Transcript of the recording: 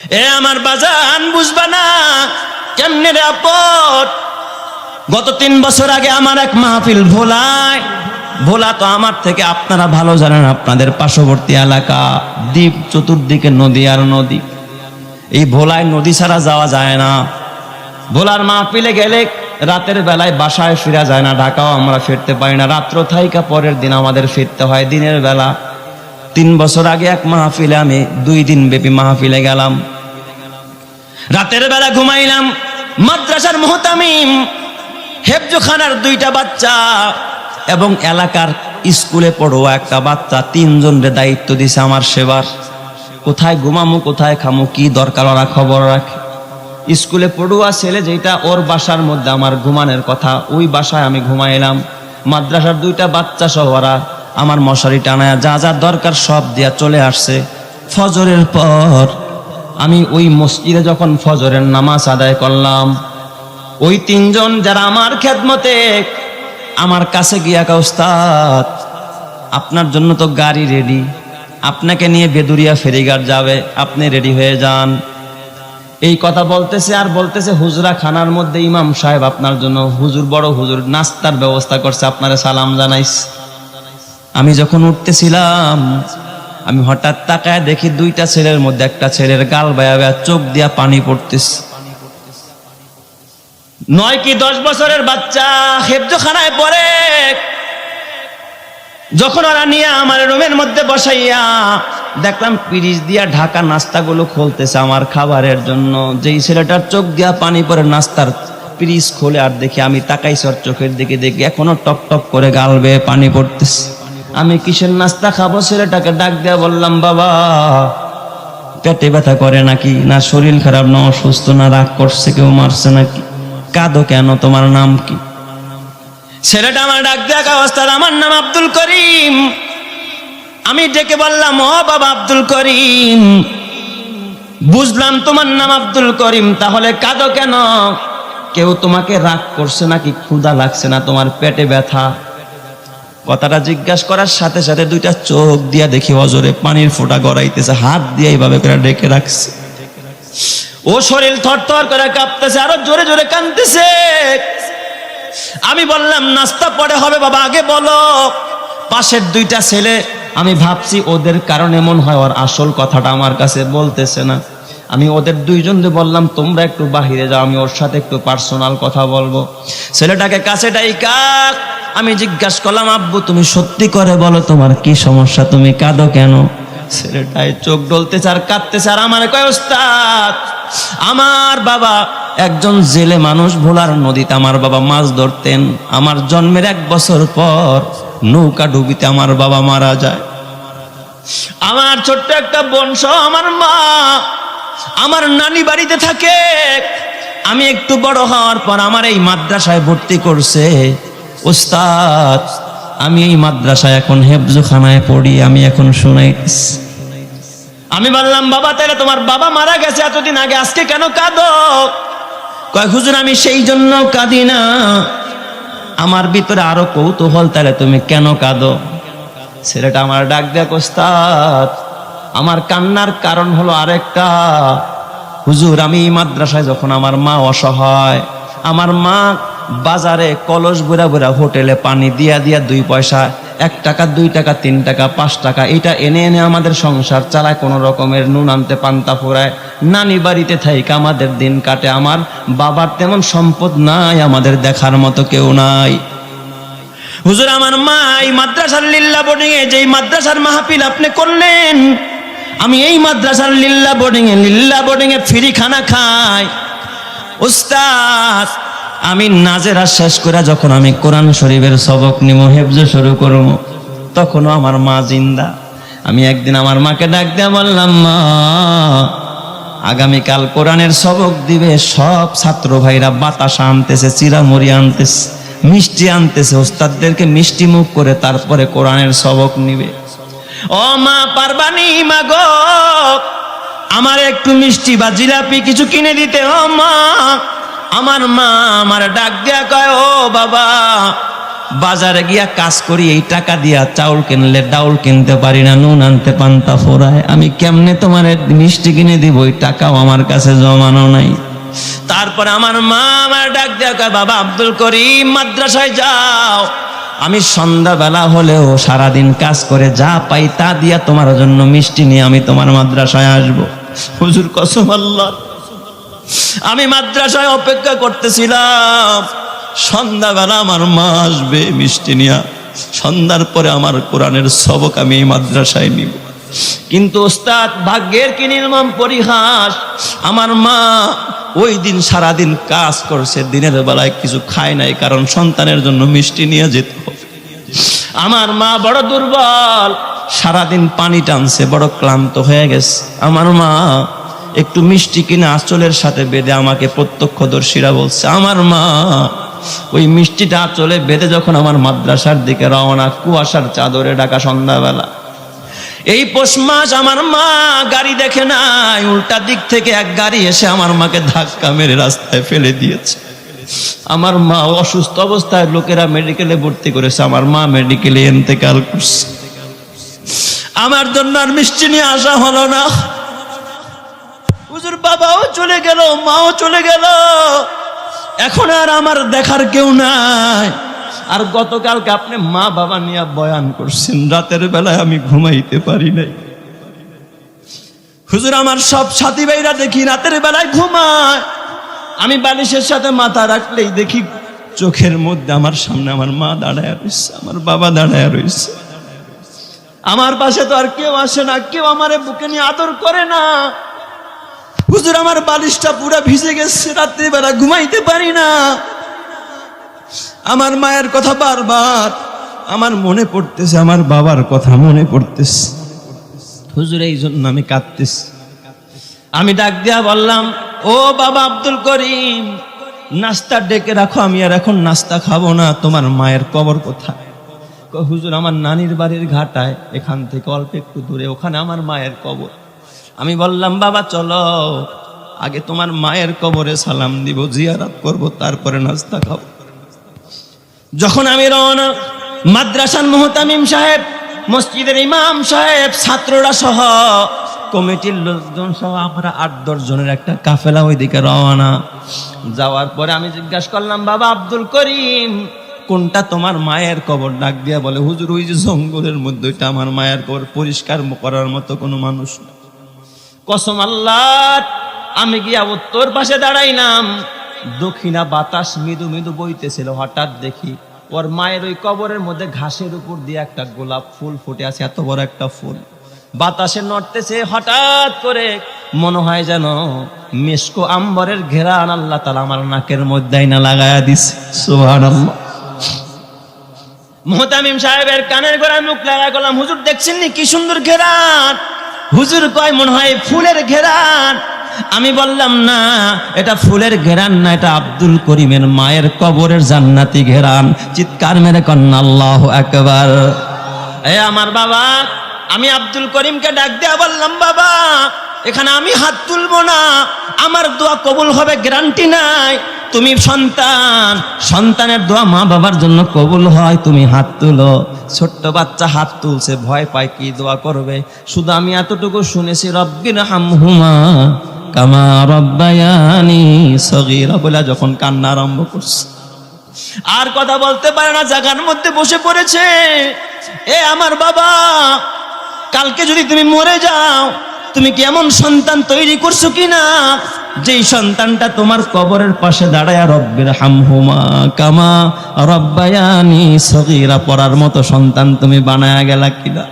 এ আমার বাজান বুঝবা না কেমনে রে আপদ গত তিন বছর আগে আমার এক মাহফিল ভোলায়। ভোলা তো আমার থেকে আপনারা ভালো জানেন, আপনাদের পার্শ্ববর্তী এলাকা, দ্বীপ, চতুর্দিকে নদী আর নদী। এই ভোলায় নদী ছাড়া যাওয়া যায় না। ভোলার মাহফিলে গেলে রাতের বেলায় বাসায় ফিরা যায় না, ঢাকাও আমরা ফিরতে পারি না। রাত্র থাইকা পরের দিন আমাদের ফিরতে হয়, দিনের বেলা। তিন বছর আগে এক মাহফিলে আমি দুই দিন ব্যাপী মাহফিলে গেলাম। রাতের বেলা ঘুমাইলাম, মাদ্রাসার মোহতামিম, হেফজোখানার দুইটা বাচ্চা এবং এলাকার স্কুলে পড়ুয়া একটা বাচ্চা তিনজনের দায়িত্ব দিছে আমার সেবার। কোথায় ঘুমামু, কোথায় খামু, কি দরকার, ওরা খবর রাখে। স্কুলে পড়ুয়া ছেলে যেটা ওর বাসার মধ্যে আমার ঘুমানোর কথা, ওই বাসায় আমি ঘুমাইলাম। মাদ্রাসার দুইটা বাচ্চা সহ ওরা আমার মশারি টানায় যা যা দরকার সব দিয়া চলে আসছে। ফজরের পর আমি ওই মসজিদে যখন ফজরের নামাজ আদায় করলাম, ওই তিনজন যারা আমার খেদমতে, আমার কাছে গিয়া কা উস্তাদ আপনার জন্য তো গাড়ি রেডি আপনাকে নিয়ে বেদুরিয়া ফেরিঘাট যাবে, আপনি রেডি হয়ে যান। এই কথা বলতেছে আর বলতেছে হুজরা খানার মধ্যে ইমাম সাহেব আপনার জন্য। হুজুর বড় হুজুর, নাস্তার ব্যবস্থা করছে, আপনারা সালাম জানাইস। আমি যখন উঠতেছিলাম, আমি হঠাৎ তাকায় দেখি দুইটা ছেলের মধ্যে একটা ছেলের গাল বায়া বায়া চোখ দিয়া পানি পড়তেছে। নয় কি দশ বছরের বাচ্চা, হেফজখানায় পড়ে। যখন ওরা নিয়ে আমার রুমের মধ্যে বসাইয়া দেখলাম পিরিচ দিয়া ঢাকা নাস্তাগুলো খুলতেছে আমার খাবারের জন্য। যেই ছেলেটার চোখ দিয়া পানি পরে নাস্তার পিরিচ খোলে আর দেখি আমি তাকাইছি ওর চোখের দিকে, দেখি এখনও টপ টপ করে গাল বেয়ে পানি পড়তেছে। আমি কিসের নাস্তা খাব? ছেলেটাকে ডাক দিয়া বললাম, বাবা, পেটে ব্যথা করে নাকি? না, শরীর খারাপ, না, অসুস্থ, না, রাগ করছে, কেউ মারছে নাকি? কাঁদো কেন? তোমার নাম কি? ছেলেটা আমার ডাক দেখা অবস্থার আমার নাম আব্দুল করিম। আমি ডেকে বললাম, ও বাবা আব্দুল করিম, বুঝলাম তোমার নাম আব্দুল করিম, তাহলে কাঁদো কেন? কেউ তোমাকে রাগ করছে নাকি? ক্ষুধা লাগছে না, তোমার পেটে ব্যথা। কথাটা জিজ্ঞাসা করার সাথে সাথে দুইটা চোখ দিয়া দেখি অজরে পানির ফোঁটা গড়াইতেছে, হাত দিয়ে এইভাবে করে ডেকে রাখছে। ও শরীর থরথর করে কাঁপতেছে, আরও জোরে জোরে কাঁদতেছে। আমি বললাম, নাস্তা পরে হবে বাবা, আগে বলো। পাশের দুইটা ছেলে, আমি ভাবছি ওদের কারণে এমন হয় ওর আসল কথাটা আমার কাছে বলতেছে না। আমি ওদের দুইজনকে বললাম, তোমরা একটু বাহিরে যাও, আমি ওর সাথে একটু পার্সোনাল কথা বলব। ছেলেটাকে কাছে ডাইকা, আমি জিজ্ঞাসা করলাম, আব্বু, তুমি সত্যি করে বলো তোমার কি সমস্যা? তুমি কাঁদো কেন? ছেলেটাই চোখ ডলতেছে আর কাঁদতেছে আর আমার কয়, ওস্তাদ, আমার বাবা একজন জেলে মানুষ ভোলার নদীতে আমার বাবা মাছ ধরতেন। আমার জন্মের এক বছর পর নৌকা ডুবিতে আমার বাবা মারা যায়। আমার ছোট্ট একটা বংশ আমার মা আমার নানি বাড়িতে থাকে। আমি একটু বড় হওয়ার পর আমার এই মাদ্রাসায় ভর্তি করছে। ওস্তাদ, আমি এই মাদ্রাসায় এখন হেফজুখানায় পড়ি, আমি এখন শুনাইতেছি। আমি বললাম, বাবা, তাহলে তোমার বাবা মারা গেছে এতদিন আগে, আজকে কেন কাঁদো? কয়, হুজুর, আমি সেই জন্য কাঁদি না। আমার ভিতরে আরও কৌতূহল, তাহলে তুমি কেন কাঁদো? ছেলেটা আমার ডাক দেখ কোস্তাদ আমার কান্নার কারণ হলো আরেকটা। হুজুর, আমি মাদ্রাসায় যখন আমার মা অসহায়, আমার মা বাজারে কলস বুড়া বুড়া হোটেলে পানি দিয়া দিয়া দুই পয়সা, এক টাকা, দুই টাকা, তিন টাকা, পাঁচ টাকা, এটা এনে এনে আমাদের সংসার চালায়, কোনো রকমের নুন আনতে, পান্তা ফুরায়, নানি বাড়িতে থাইকা আমাদের দিন কাটে, আমার বাবার তেমন সম্পদ নাই, আমাদের দেখার মতো কেউ নাই। হুজুর, আমার মা এই মাদ্রাসার লিল্লা বোর্ডিং এ যেই মাদ্রাসার মাহফিল আপনি করলেন আমি এই মাদ্রাসার লিল্লা বোর্ডিং এ লিল্লা বোর্ডিং এ ফ্রি খানা খাই। উস্তাদ, আমি নাজেরা শেষ করে যখন আমি কোরআন শরীফের সবক নিব হেফজ শুরু করব তখনও আমার মা জিন্দা। আমি একদিন আমার মাকে ডাক দিয়ে বললাম, মা, আগামীকাল কোরআনের সবক দিবে, সব ছাত্র ভাইরা বাতাসা আনতেছে, চিরামুড়ি আনতেছে, মিষ্টি আনতেছে ওস্তাদদেরকে মিষ্টি মুখ করে তারপরে কোরআনের সবক নিবে। ও মা পারবানি মা গো। আমার একটু মিষ্টি বা জিলাপি কিছু কিনে দিতে ও মা। আমার মা আমার ডাক দেয়া কয় ও বাবা বাজারে গিয়া কাজ করি এই টাকা দিয়া চাউল কিনলে ডাউল কিনতে পারি না নুন আনতে পান্তা ফোরায় আমি কেমনে তোমার মিষ্টি কিনে দিব ওই টাকাও আমার কাছে জমানো নাই। তারপরে আমার মা আমার ডাক দেয়া কয়, বাবা আব্দুল করিম মাদ্রাসায় যাও। আমি সন্ধ্যাবেলা হলেও সারাদিন কাজ করে যা পাই তা দিয়া তোমার জন্য মিষ্টি নিয়ে আমি তোমার মাদ্রাসায় আসব। হুজুর কসম আল্লাহ। আমি মাদ্রাসায় অপেক্ষা করতেছিলাম। সন্ধ্যাবেলা আমার মা আসবে মিষ্টি নিয়া। সন্ধ্যার পরে আমার কোরআনের সবক আমি এই মাদ্রাসায় নিব। কিন্তু ওস্তাদ, ভাগ্যের কি নির্মম পরিহাস? আমার মা ওই দিন সারাদিন কাজ করছে, দিনের বেলায় কিছু খায় নাই, কারণ সন্তানের জন্য মিষ্টি নিয়ে যেতে আমার মা বড় দুর্বল, সারাদিন পানি টানছে, বড় ক্লান্ত হয়ে গেছে। আমার মা একটু মিষ্টি কিনে আঁচলের সাথে বেঁধে আমাকে প্রত্যক্ষদর্শীরা বলছে, আমার মা, ওই মিষ্টিটা আঁচলে বেঁধে যখন আমার মাদ্রাসার দিকে রওনা, কুয়াশার চাদরে ডাকা সন্ধ্যাবেলা এই পৌষ মাস আমার মা গাড়ি দেখে নাই, উল্টা দিক থেকে এক গাড়ি এসে আমার মাকে ধাক্কা মেরে রাস্তায় ফেলে দিয়েছে। আমার মা অসুস্থ অবস্থায় লোকেরা মেডিকেলে ভর্তি করেছে, আমার মা মেডিকেলে এন্তেকাল করছে। আমার জন্য আর মিষ্টি নিয়ে আসা হলো না। হুজুর, বাবাও চলে গেল, মাও চলে গেল। এখন আর আমার দেখার কেউ নাই। আর গতকালকে আপনি মা বাবা নিয়ে বয়ান করছেন, রাতের বেলায় আমি ঘুমাইতে পারি নাই। হুজুর, আমার সব সাথী ভাইরা দেখি রাতের বেলায় ঘুমায়। আমি বালিশের সাথে মাথা রাখলেই দেখি চোখের মধ্যে আমার সামনে আমার মা দাঁড়ায় রয়েছে, আমার বাবা দাঁড়ায় রয়েছে। আমার পাশে তো আর কেউ আসে না, কেউ আমারে বুকে নিয়ে আদর করে না। হুজুর, আমার বালিশটা পুরো ভিজে গেছে, রাত্রিবেলা ঘুমাইতে পারি না। আমার মায়ের কথা বারবার, আমার মনে পড়তেছে, আমার বাবার কথা মনে পড়তেছে। হুজুর, এই জন্য আমি কাঁদতেছি। আমি ডাক দিয়া বললাম, ও বাবা আব্দুল করিম, নাস্তা ডেকে রাখো, আমি আর এখন নাস্তা খাব না, তোমার মায়ের কবর কোথায়? হুজুর, আমার নানির বাড়ির ঘাটায়, এখান থেকে অল্প একটু দূরে, ওখানে আমার মায়ের কবর। আমি বললাম, বাবা, চলো, আগে তোমার মায়ের কবরে সালাম দিব, জিয়ারাত করব, তারপরে নাস্তা খাব। যখন আমি রওনা, মাদ্রাসার মোহতামিম সাহেব, মসজিদের ইমাম সাহেব, ছাত্ররা সহ কমিটির লোকজন সহ আমরা আট দশ জনের একটা কাফেলা ওইদিকে রওনা। যাওয়ার পরে আমি জিজ্ঞাসা করলাম, বাবা আব্দুল করিম, কোনটা তোমার মায়ের কবর? ডাক দিয়া বলে, হুজুর, ওই যে জঙ্গলের মধ্যে ওইটা আমার মায়ের কবর, পরিষ্কার করার মতো কোনো মানুষ কসম আল্লাহ, আমি গিয়া উত্তর পাশে দাঁড়াইলাম। দক্ষিণা বাতাস মৃদু মৃদু বইতেছিল, হঠাৎ দেখি ওর মায়ের ওই কবরের মধ্যে ঘাসের উপর দিয়ে একটা গোলাপ ফুল ফুটে আছে, এত বড় একটা ফুল। বাতাসে নড়তেছে হঠাৎ করে, মনে হয় যেন মেসকো আম্বরের ঘেরান আল্লাহ তালা আমার নাকের মধ্যে না লাগায়া দিছে। সুবহানাল্লাহ। মোহতামিম সাহেবের কানের গোড়ায় মুখ লাগা গেলাম হুজুর দেখছেন কি সুন্দর ঘেরান? হুজুর কয়, মনে হয় ফুলের ঘেরান। আমি বললাম, না, এটা ফুলের ঘেরান না, এটা আব্দুল করিমের মায়ের কবরের জান্নাতি ঘেরান। চিৎকার মেরে কন্যা, আল্লাহ একবার এ আমার বাবা, আমি আব্দুল করিমকে ডাক দেয়া বললাম, বাবা, এখানে আমি হাত তুলবো না, আমার দোয়া কবুল হবে, গ্যারান্টি নাই। তুমি সন্তান, সন্তানের দোয়া মা বাবার জন্য কবুল হয়, তুমি হাত তুলো। ছোট্ট বাচ্চা হাত তুলছে, ভয় পায় কি দোয়া করবে। শুধু আমি এতটুকু শুনেছি রব্বির হামহুমা কামা রব্বায়ানি সগীরা বলে যখন কান্না আরম্ভ করছে। আর কথা বলতে পারে না জায়গার মধ্যে বসে পড়েছে। এ আমার বাবা, কালকে যদি তুমি মরে যাও, তুমি কি এমন সন্তান তৈরি করছ কিনা? যেই সন্তানটা তোমার কবরের পাশে দাঁড়ায়, রব্বের হামহুমা, কামা রব্বায়ানি সগীরা পড়ার মতো সন্তান তুমি বানায়া গেলা কিনা?